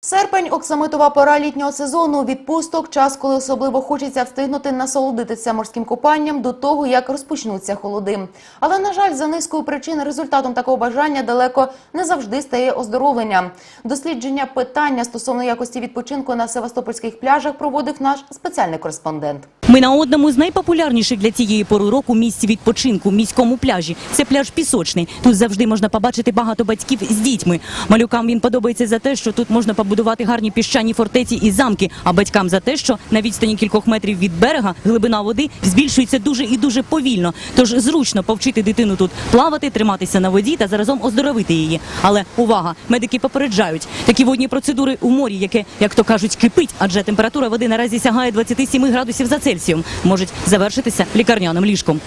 Серпень оксамитова пора літнього сезону, відпусток, час, коли особливо хочеться встигнути насолодитися морським купанням до того, як розпочнуться холоди. Але на жаль, за низкою причин результатом такого бажання далеко не завжди стає оздоровлення. Дослідження питання стосовно якості відпочинку на севастопольських пляжах проводив наш спеціальний кореспондент. Ми на одному з найпопулярніших для цієї пори року місць відпочинку міському пляжі. Це пляж пісочний. Тут завжди можна побачити багато батьків з дітьми. Малюкам він подобається за те, що тут можна побудувати гарні піщані фортеці і замки. А батькам за те, що на відстані кількох метрів від берега глибина води збільшується дуже і дуже повільно. Тож зручно повчити дитину тут плавати, триматися на воді та заразом оздоровити її. Але увага, медики попереджають, такі водні процедури у морі, яке, як то кажуть, кипить, адже температура води наразі сягає 27 градусів за Цельсієм, можуть завершитися лікарняним ліжком.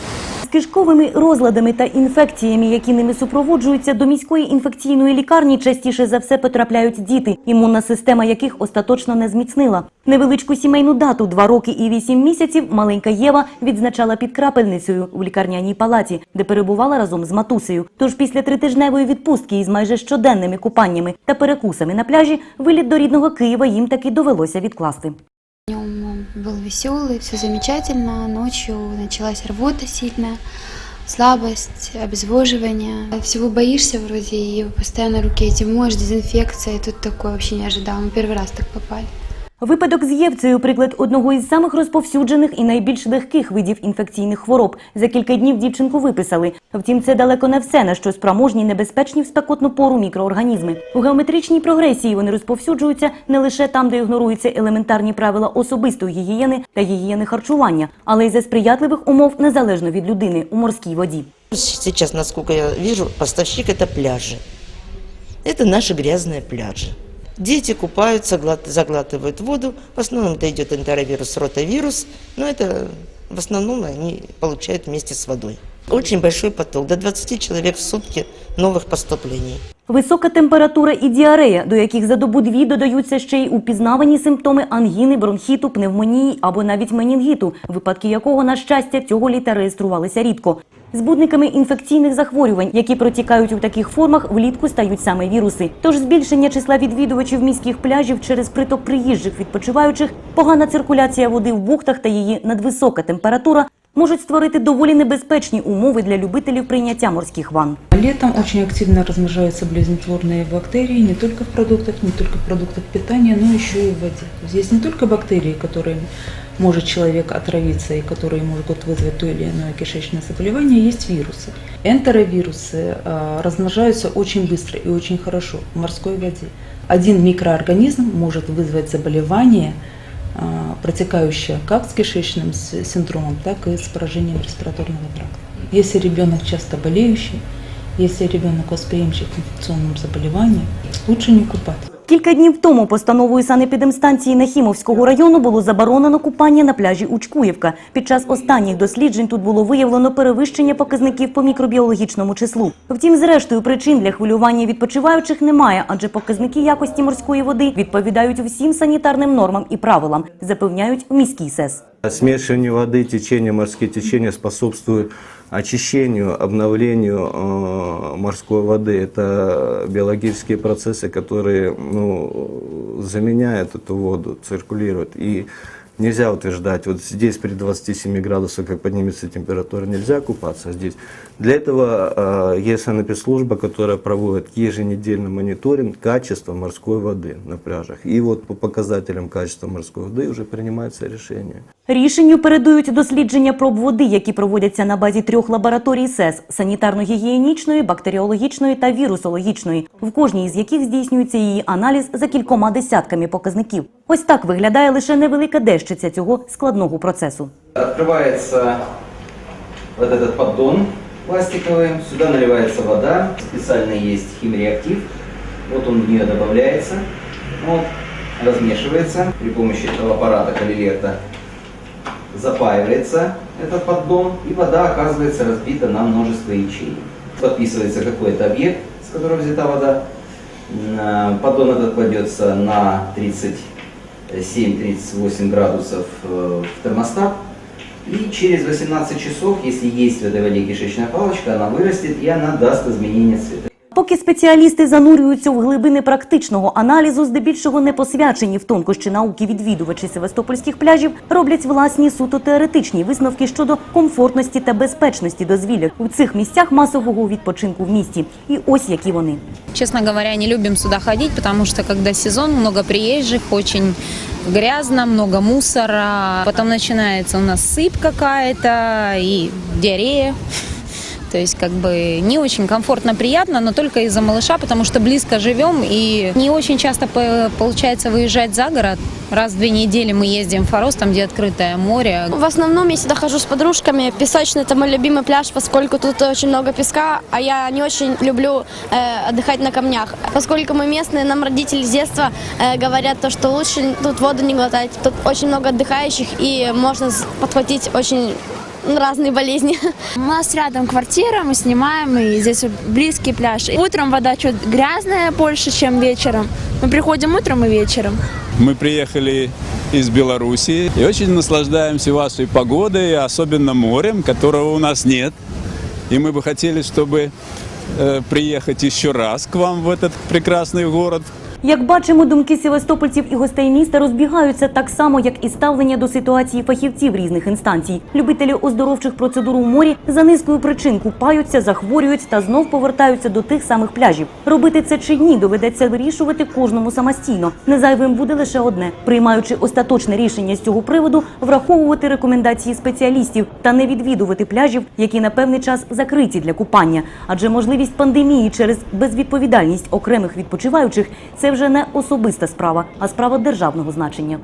З кишковими розладами та інфекціями, які ними супроводжуються, до міської інфекційної лікарні частіше за все потрапляють діти, імунна система яких остаточно не зміцнила. Невеличку сімейну дату два роки і вісім місяців маленька Єва відзначала під крапельницею в лікарняній палаті, де перебувала разом з матусею. Тож після тритижневої відпустки із майже щоденними купаннями та перекусами на пляжі виліт до рідного Києва їм таки довелося відкласти Днем он был веселый, все замечательно. Ночью началась рвота сильная, слабость, обезвоживание. Всего боишься вроде, и постоянно руки эти моешь, дезинфекция. И тут такое вообще не ожидал. Мы первый раз так попали. Випадок з Євцею – приклад одного із самих розповсюджених і найбільш легких видів інфекційних хвороб. За кілька днів дівчинку виписали. Втім, це далеко не все, на що спроможні небезпечні в спекотну пору мікроорганізми. У геометричній прогресії вони розповсюджуються не лише там, де ігноруються елементарні правила особистої гігієни та гігієни харчування, але й за сприятливих умов незалежно від людини у морській воді. Сейчас, насколько я вижу, поставщик это пляжи. Это наши грязные пляжи. Дети купаются, глот- заглатывают воду. В основном это идет энтеровирус, ротавирус. Но это в основном они получают вместе с водой. Очень большой поток, до 20 человек в сутки новых поступлений. Висока температура і діарея, до яких за добу дві додаються ще й упізнавані симптоми ангіни, бронхіту, пневмонії або навіть менінгіту, випадки якого, на щастя, цього літа реєструвалися рідко. Збудниками інфекційних захворювань, які протікають у таких формах, влітку стають саме віруси. Тож збільшення числа відвідувачів міських пляжів через приток приїжджих відпочиваючих, погана циркуляція води в бухтах та її надвисока температура можуть створити доволі небезпечні умови для любителів прийняття морських ванн. Летом очень активно размножаются болезнетворные бактерии не только в продуктах, не только в продуктах питания, но еще и в воде. Здесь не только бактерии, которыми может человек отравиться и которые могут вызвать то или иное кишечное заболевание, есть вирусы. Энтеровирусы э, размножаются очень быстро и очень хорошо в морской воде. Один микроорганизм может вызвать заболевание, э, протекающее как с кишечным с- синдромом, так и с поражением респираторного тракта. Если ребенок часто болеющий, если ребенок восприимчив к инфекционным заболеваниям, лучше не купаться. Кілька днів тому постановою санепідемстанції Нахімовського району було заборонено купання на пляжі Учкуївка. Під час останніх досліджень тут було виявлено перевищення показників по мікробіологічному числу. Втім, зрештою причин для хвилювання відпочиваючих немає, адже показники якості морської води відповідають всім санітарним нормам і правилам, запевняють в міській СЕС. Смешивание воды, течение, морские течения способствуют очищению, обновлению э, морской воды. Это биологические процессы, которые ну, заменяют эту воду, циркулируют. И нельзя утверждать, вот здесь при 27 градусах, как поднимется температура, нельзя купаться а здесь. Для этого э, есть санэпидслужба, которая проводит еженедельный мониторинг качества морской воды на пляжах. И вот по показателям качества морской воды уже принимается решение. Рішенню передують дослідження проб води, які проводяться на базі трьох лабораторій СЕС – санітарно-гігієнічної, бактеріологічної та вірусологічної, в кожній з яких здійснюється її аналіз за кількома десятками показників. Ось так виглядає лише невелика дещиця цього складного процесу. Открывается вот этот поддон пластиковый, сюда наливается вода, специально есть химреактив, вот он в нее добавляется, вот, размешивается при помощи этого аппарата калилерта, запаивается этот поддон, и вода оказывается разбита на множество ячеек. Подписывается какой-то объект, с которого взята вода, М, э, поддон этот кладется на 37-38 градусов э, в термостат, и через 18 часов, если есть в этой воде кишечная палочка, она вырастет и она даст изменение цвета. Поки спеціалісти занурюються в глибини практичного аналізу, здебільшого не посвячені в тонкощі науки відвідувачі севастопольських пляжів роблять власні суто теоретичні висновки щодо комфортності та безпечності дозвілля у цих місцях масового відпочинку в місті. І ось які вони. Честно говоря, не любим сюда ходить, потому что когда сезон, много приезжих, очень грязно, много мусора. Потом начинается у нас сыпь какая-то и диарея. То есть как бы не очень комфортно, приятно, но только из-за малыша, потому что близко живем и не очень часто по- получается выезжать за город. Раз в две недели мы ездим в Форос, там где открытое море. В основном я сюда хожу с подружками. Песочный это мой любимый пляж, поскольку тут очень много песка, а я не очень люблю э, отдыхать на камнях. Поскольку мы местные, нам родители с детства э, говорят то, что лучше тут воду не глотать. Тут очень много отдыхающих и можно с- подхватить очень разные болезни. У нас рядом квартира, мы снимаем, и здесь вот близкий пляж. И утром вода чуть грязная больше, чем вечером. Мы приходим утром и вечером. Мы приехали из Беларуси и очень наслаждаемся вашей погодой, особенно морем, которого у нас нет. И мы бы хотели, чтобы э, приехать еще раз к вам в этот прекрасный город, як бачимо, думки севастопольців і гостей міста розбігаються так само, як і ставлення до ситуації фахівців різних інстанцій. Любителі оздоровчих процедур у морі за низкою причин купаються, захворюють та знов повертаються до тих самих пляжів. Робити це чи ні доведеться вирішувати кожному самостійно. Незайвим буде лише одне, приймаючи остаточне рішення з цього приводу, враховувати рекомендації спеціалістів та не відвідувати пляжів, які на певний час закриті для купання. Адже можливість пандемії через безвідповідальність окремих відпочиваючих вже не особиста справа, а справа державного значення.